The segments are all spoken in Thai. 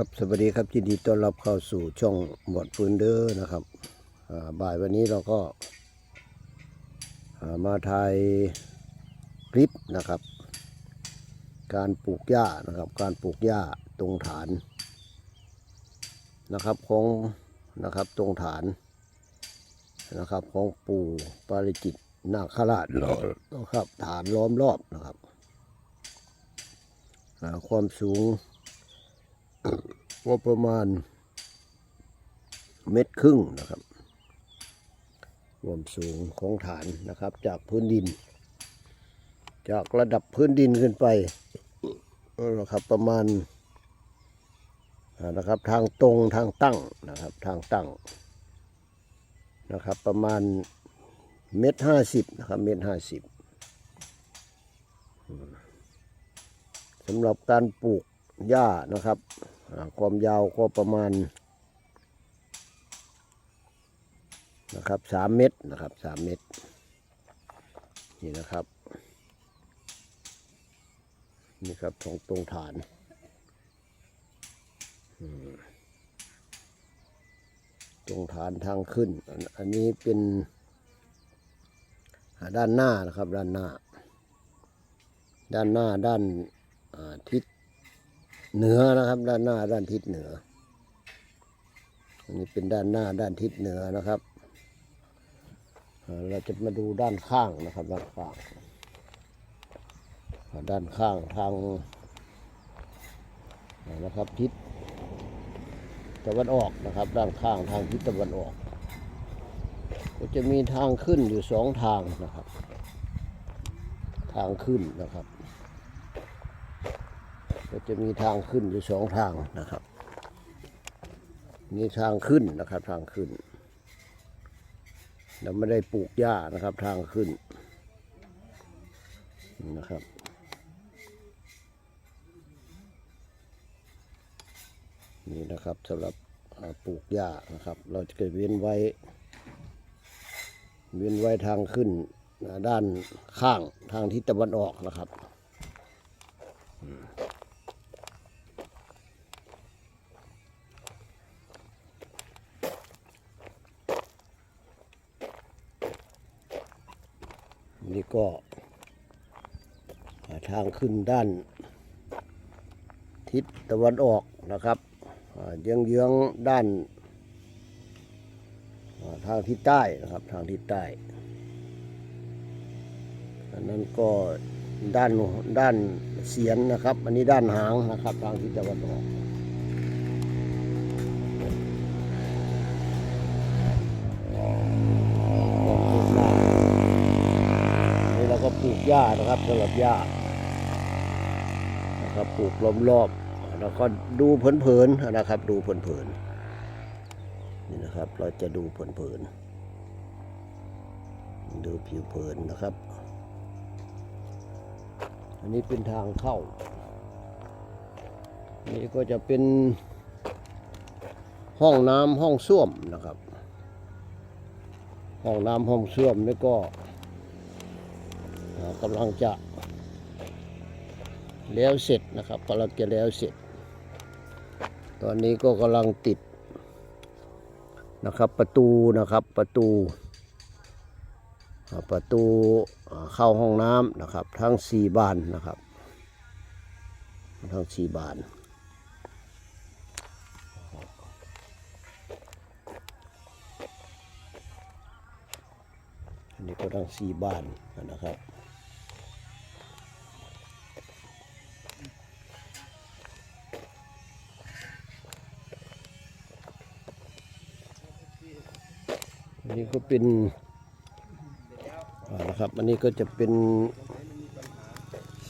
ครับสวัสดีครับยินดีต้อนรับเข้าสู่ช่องหมวดปืนเดอร์นะครับบ่ายวันนี้เราก็มาถ่ายคลิปนะครับ การปลูกหญ้านะครับ การปลูกหญ้าตรงฐานนะครับของนะครับตรงฐานนะครับของปู่ปาริจิตนาคราชนะครับฐานล้อมรอบนะครับความสูง ว่าประมาณเม็ดครึ่งนะครับความสูงของฐานนะครับ จากพื้นดิน จากระดับพื้นดินขึ้นไปนะครับประมาณนะครับทางตรงทางตั้งนะครับทางตั้งนะครับประมาณเม็ดห้าสิบนะครับเม็ดห้าสิบสำหรับการปลูกหญ้านะครับ ความยาวก็ประมาณนะครับสามเมตรนะครับสามเมตร นี่นะครับ นี่ครับตรงตรงฐานตรงฐานทางขึ้น อันนี้เป็นด้านหน้านะครับด้านหน้า ด้านหน้าด้านทิศ เหนือนะครับ ด้านหน้าด้านทิศเหนือ อันนี้เป็นด้านหน้าด้านทิศเหนือนะครับ เราจะมาดูด้านข้างนะครับ ด้านข้าง ด้านข้างทางนะครับทิศตะวันออกนะครับ ด้านข้างทางทิศตะวันออก ก็จะมีทางขึ้นอยู่สองทางนะครับ ทางขึ้นนะครับ ก็จะมีทางขึ้นอยู่สองทางนะครับมีทางขึ้นนะครับทางขึ้นเราไม่ได้ปลูกหญ้านะครับทางขึ้นนะครับนี่นะครับสำหรับปลูกหญ้านะครับ เราจะเว้นไว้ เว้นไว้ทางขึ้นด้านข้างทางทิศตะวันออกนะครับ นี่ก็ทางขึ้นด้าน ทิศตะวันออกนะครับเยื้องเยื้องๆด้านทางทิศใต้นะครับทางทิศใต้อันนั้นก็ด้านด้านเสียนนะครับ อันนี้ด้านหางนะครับ ทางทิศตะวันออก ลูกหญ้านะครับสำหรับหญ้านะครับปลูกล้อมรอบแล้วก็ดูเผินๆนะครับ ดูเผินๆนี่นะครับ เราจะดูเผินๆดูผิวเผินนะครับ อันนี้เป็นทางเข้า นี่ก็จะเป็นห้องน้ำห้องส้วมนะครับ ห้องน้ำห้องส้วมนี่ก็ กำลังจะแล้วเสร็จนะครับกำลังจะแล้วเสร็จ ตอนนี้ก็กำลังติดนะครับประตูนะครับประตู ประตูเข้าห้องน้ำนะครับ ทั้งสี่บานนะครับ ทั้งสี่บานอันนี้ก็ทั้งสี่บานนะครับ นนี้ก็เป็นนะครับ อันนี้ก็จะเป็น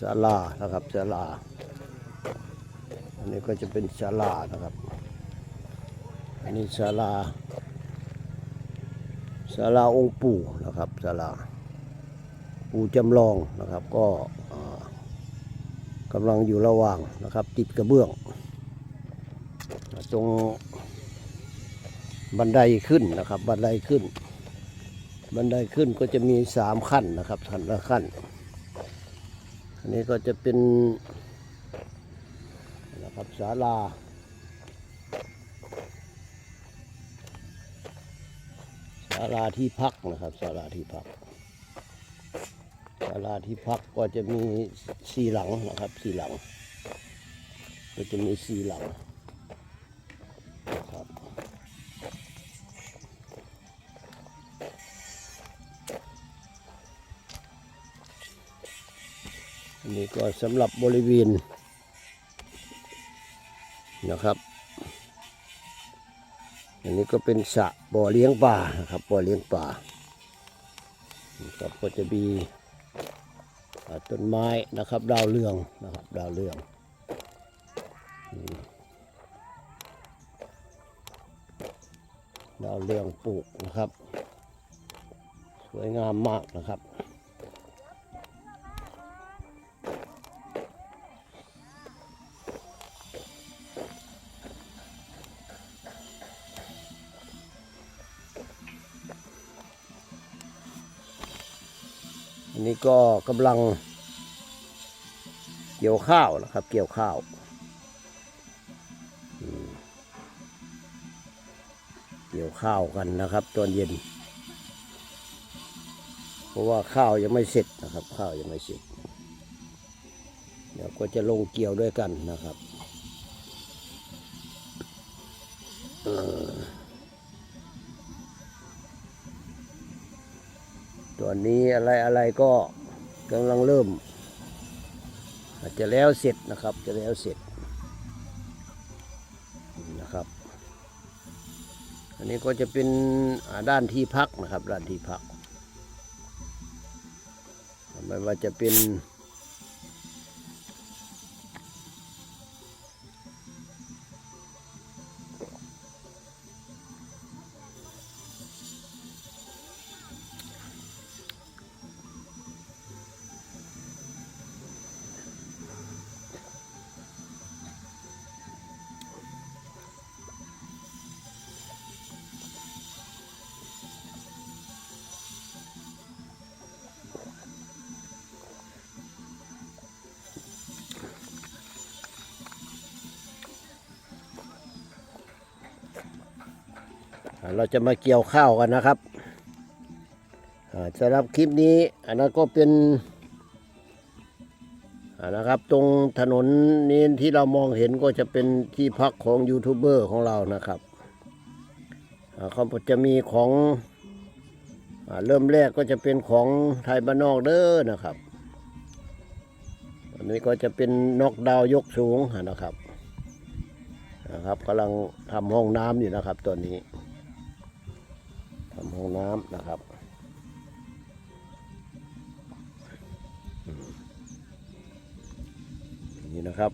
ศาลานะครับศาลา อันนี้ก็จะเป็นศาลานะครับ อันนี้ศาลาศาลาองค์ปู่นะครับศาลาปู่จำลองนะครับ ก็กำลังอยู่ระหว่างนะครับ ติดกระเบื้อง ตรง บันไดขึ้นนะครับ บันไดขึ้น บันไดขึ้นก็จะมีสามขั้นนะครับทันละขั้น อันนี้ก็จะเป็นนะครับศาลาศาลาที่พักนะครับศาลาที่พักศาลาที่พักก็จะมีสี่หลังนะครับสี่หลัง ก็จะมีสี่หลังครับ นนี้ก็สำหรับบริเวณนะครับ อันนี้ก็เป็นสระบ่อเลี้ยงปลานะครับบ่อเลี้ยงปลาครับก็จะมีต้นไม้นะครับ ดาวเรืองนะครับดาวเรืองดาวเรืองปลูกนะครับ สวยงามมากนะครับ อันนี้ก็กำลัง เกี่ยวข้าวนะครับ เกี่ยวข้าวเกี่ยวข้าวกันนะครับ ตอนเย็น เพราะว่าข้าวยังไม่เสร็จนะครับ ข้าวยังไม่เสร็จเดี๋ยวก็จะลงเกี่ยวด้วยกันนะครับ ตอนนี้อะไรอะไรก็กำลังเริ่ม อาจจะแล้วเสร็จนะครับจะแล้วเสร็จนะครับ อันนี้ก็จะเป็นด้านที่พักนะครับ ด้านที่พักไม่ว่าจะเป็น เราจะมาเกี่ยวข้าวกันนะครับอ่าสำหรับคลิปนี้อันนั้นก็เป็นอ่านะครับตรงถนนนี้ที่เรามองเห็นก็จะเป็นที่พักของยูทูบเบอร์ของเรานะครับเขาจะมีของอเริ่มแรกก็จะเป็นของไทยบ้านนอกเด้อนะครับอันนี้ก็จะเป็นนกดาวยกสูงนะครับนะครับกำลังทำห้องน้ำอยู่นะครับตัวนี้ ห้องน้ำนะครับนี่นะครับ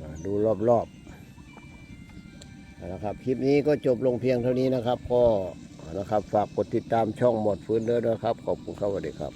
อ่าดูรอบๆนะครับ คลิปนี้ก็จบลงเพียงเท่านี้นะครับ ก็นะครับ ฝากกดติดตามช่องหมดฟื้นด้วยนะครับ ขอบคุณครับสวัสดีครับ